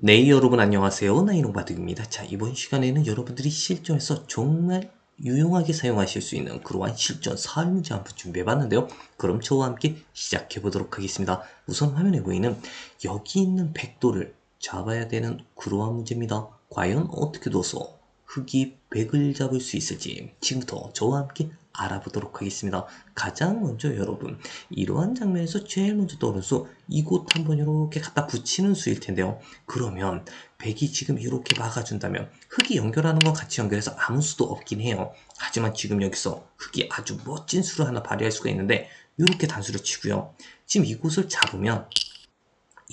네, 여러분 안녕하세요. 나이롱바둑입니다. 자, 이번 시간에는 여러분들이 실전에서 정말 유용하게 사용하실 수 있는 그러한 실전 사활 문제 한번 준비해 봤는데요. 그럼 저와 함께 시작해 보도록 하겠습니다. 우선 화면에 보이는 여기 있는 백도를 잡아야 되는 그러한 문제입니다. 과연 어떻게 둬서 흙이 백을 잡을 수 있을지 지금부터 저와 함께 알아보도록 하겠습니다. 가장 먼저 여러분 이러한 장면에서 제일 먼저 떠오르는 수 이곳 한번 이렇게 갖다 붙이는 수일 텐데요. 그러면 백이 지금 이렇게 막아준다면 흙이 연결하는 건 같이 연결해서 아무 수도 없긴 해요. 하지만 지금 여기서 흙이 아주 멋진 수를 하나 발휘할 수가 있는데 이렇게 단수를 치고요. 지금 이곳을 잡으면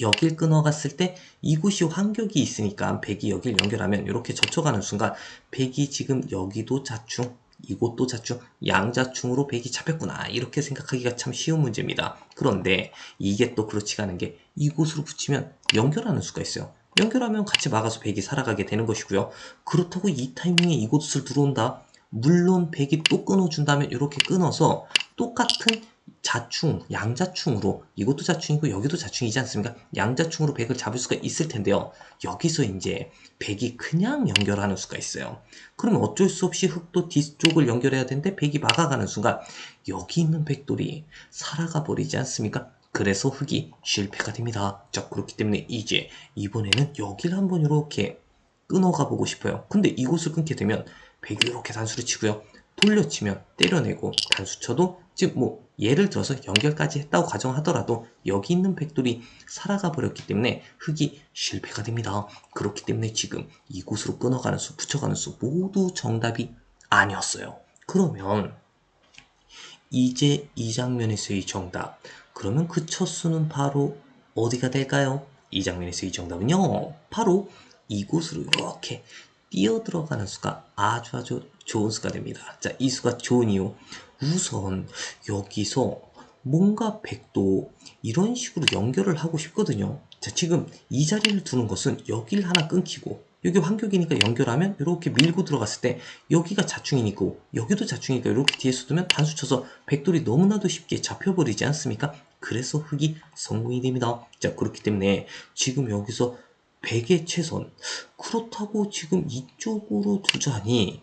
여길 끊어갔을 때 이곳이 환격이 있으니까 백이 여길 연결하면 이렇게 젖혀가는 순간 백이 지금 여기도 자충 이곳도 자충 양자충으로 백이 잡혔구나 이렇게 생각하기가 참 쉬운 문제입니다. 그런데 이게 또 그렇지가 않은 게 이곳으로 붙이면 연결하는 수가 있어요. 연결하면 같이 막아서 백이 살아가게 되는 것이고요. 그렇다고 이 타이밍에 이곳을 들어온다. 물론 백이 또 끊어준다면 이렇게 끊어서 똑같은 자충, 양자충으로 이것도 자충이고 여기도 자충이지 않습니까? 양자충으로 백을 잡을 수가 있을 텐데요. 여기서 이제 백이 그냥 연결하는 수가 있어요. 그러면 어쩔 수 없이 흙도 뒤쪽을 연결해야 되는데 백이 막아가는 순간 여기 있는 백돌이 살아가 버리지 않습니까? 그래서 흙이 실패가 됩니다. 자 그렇기 때문에 이제 이번에는 여기를 한번 이렇게 끊어가 보고 싶어요. 근데 이곳을 끊게 되면 백이 이렇게 단수를 치고요. 돌려치면 때려내고 단수 쳐도 즉 뭐 예를 들어서 연결까지 했다고 가정하더라도 여기 있는 백돌이 살아가 버렸기 때문에 흙이 실패가 됩니다. 그렇기 때문에 지금 이곳으로 끊어가는 수, 붙여가는 수 모두 정답이 아니었어요. 그러면 이제 이 장면에서의 정답 그러면 그 첫 수는 바로 어디가 될까요? 이 장면에서의 정답은요 바로 이곳으로 이렇게 뛰어 들어가는 수가 아주 아주 좋은 수가 됩니다. 자, 이 수가 좋은 이유. 우선 여기서 뭔가 백도 이런 식으로 연결을 하고 싶거든요. 자, 지금 이 자리를 두는 것은 여기를 하나 끊기고 여기 환격이니까 연결하면 이렇게 밀고 들어갔을 때 여기가 자충이니까 여기도 자충이니까 이렇게 뒤에서 두면 단수 쳐서 백돌이 너무나도 쉽게 잡혀버리지 않습니까? 그래서 흙이 성공이 됩니다. 자 그렇기 때문에 지금 여기서 백의 최선 그렇다고 지금 이쪽으로 두자니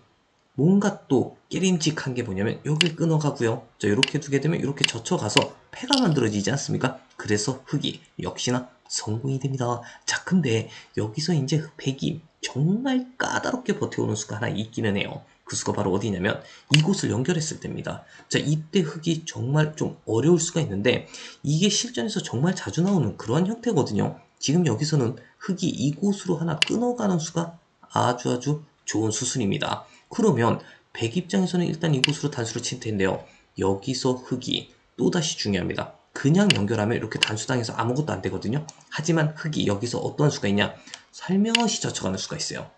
뭔가 또 깨림직한 게 뭐냐면 여길 끊어가고요. 자 이렇게 두게 되면 이렇게 젖혀가서 폐가 만들어지지 않습니까? 그래서 흙이 역시나 성공이 됩니다. 자 근데 여기서 이제 백이 정말 까다롭게 버텨오는 수가 하나 있기는 해요. 그 수가 바로 어디냐면 이곳을 연결했을 때입니다. 자 이때 흙이 정말 좀 어려울 수가 있는데 이게 실전에서 정말 자주 나오는 그러한 형태거든요. 지금 여기서는 흙이 이곳으로 하나 끊어가는 수가 아주 아주 좋은 수순입니다. 그러면 백 입장에서는 일단 이곳으로 단수를 칠 텐데요. 여기서 흙이 또다시 중요합니다. 그냥 연결하면 이렇게 단수당해서 아무것도 안 되거든요. 하지만 흙이 여기서 어떤 수가 있냐? 살며시 젖혀가는 수가 있어요.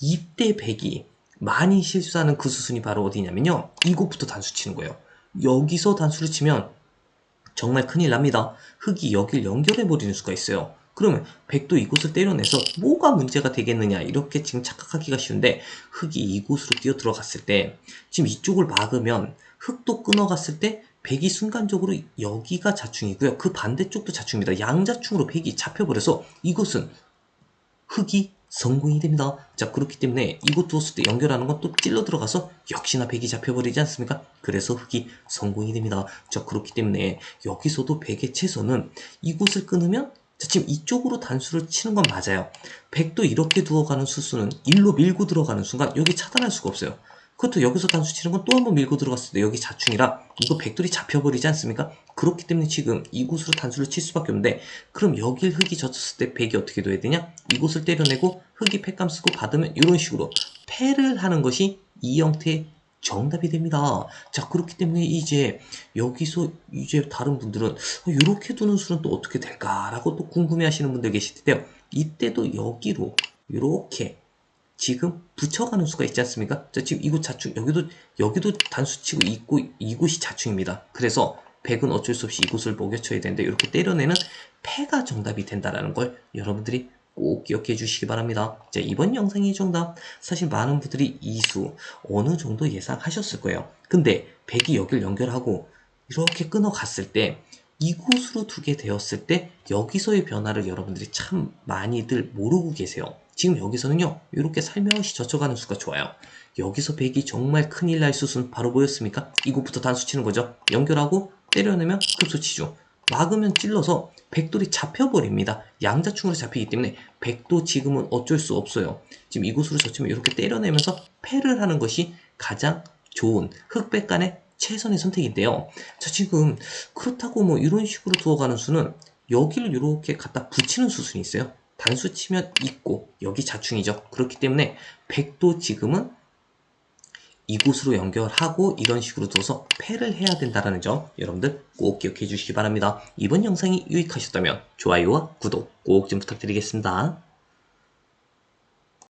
이때 백이 많이 실수하는 그 수순이 바로 어디냐면요. 이곳부터 단수 치는 거예요. 여기서 단수를 치면 정말 큰일 납니다. 흙이 여길 연결해 버리는 수가 있어요. 그러면 백도 이곳을 때려내서 뭐가 문제가 되겠느냐 이렇게 지금 착각하기가 쉬운데 흙이 이곳으로 뛰어 들어갔을 때 지금 이쪽을 막으면 흙도 끊어갔을 때 백이 순간적으로 여기가 자충이고요. 그 반대쪽도 자충입니다. 양자충으로 백이 잡혀버려서 이곳은 흙이 성공이 됩니다. 자 그렇기 때문에 이곳 두었을 때 연결하는 건 또 찔러 들어가서 역시나 백이 잡혀버리지 않습니까? 그래서 흙이 성공이 됩니다. 자 그렇기 때문에 여기서도 백의 최선은 이곳을 끊으면 자, 지금 이쪽으로 단수를 치는 건 맞아요. 백도 이렇게 두어가는 수수는 일로 밀고 들어가는 순간 여기 차단할 수가 없어요. 그것도 여기서 단수 치는 건 또 한 번 밀고 들어갔을 때 여기 자충이라 이거 백돌이 잡혀버리지 않습니까? 그렇기 때문에 지금 이곳으로 단수를 칠 수밖에 없는데 그럼 여길 흙이 젖혔을 때 백이 어떻게 둬야 되냐? 이곳을 때려내고 흙이 팩감 쓰고 받으면 이런 식으로 패를 하는 것이 이 형태의 정답이 됩니다. 자, 그렇기 때문에 이제 여기서 이제 다른 분들은 이렇게 두는 수는 또 어떻게 될까라고 또 궁금해 하시는 분들 계실 텐데요. 이때도 여기로 이렇게 지금 붙여가는 수가 있지 않습니까? 자, 지금 이곳 자충, 여기도, 여기도 단수치고 있고, 이곳이 자충입니다. 그래서 백은 어쩔 수 없이 이곳을 먹여쳐야 되는데, 이렇게 때려내는 패가 정답이 된다라는 걸 여러분들이 꼭 기억해 주시기 바랍니다. 자, 이번 영상의 정답. 사실 많은 분들이 이수 어느 정도 예상하셨을 거예요. 근데 백이 여길 연결하고 이렇게 끊어갔을 때 이곳으로 두게 되었을 때 여기서의 변화를 여러분들이 참 많이들 모르고 계세요. 지금 여기서는요. 이렇게 살며시 젖혀가는 수가 좋아요. 여기서 100이 정말 큰일 날 수순 바로 보였습니까? 이곳부터 단수 치는 거죠. 연결하고 때려내면 급소 치죠. 막으면 찔러서 백돌이 잡혀버립니다. 양자충으로 잡히기 때문에 백도 지금은 어쩔 수 없어요. 지금 이곳으로 젖히면 이렇게 때려내면서 패를 하는 것이 가장 좋은 흑백 간의 최선의 선택인데요. 자 지금 그렇다고 뭐 이런 식으로 두어가는 수는 여기를 이렇게 갖다 붙이는 수순이 있어요. 단수 치면 있고 여기 자충이죠. 그렇기 때문에 백도 지금은 이곳으로 연결하고 이런 식으로 둬서 패를 해야 된다는 점 여러분들 꼭 기억해 주시기 바랍니다. 이번 영상이 유익하셨다면 좋아요와 구독 꼭 좀 부탁드리겠습니다.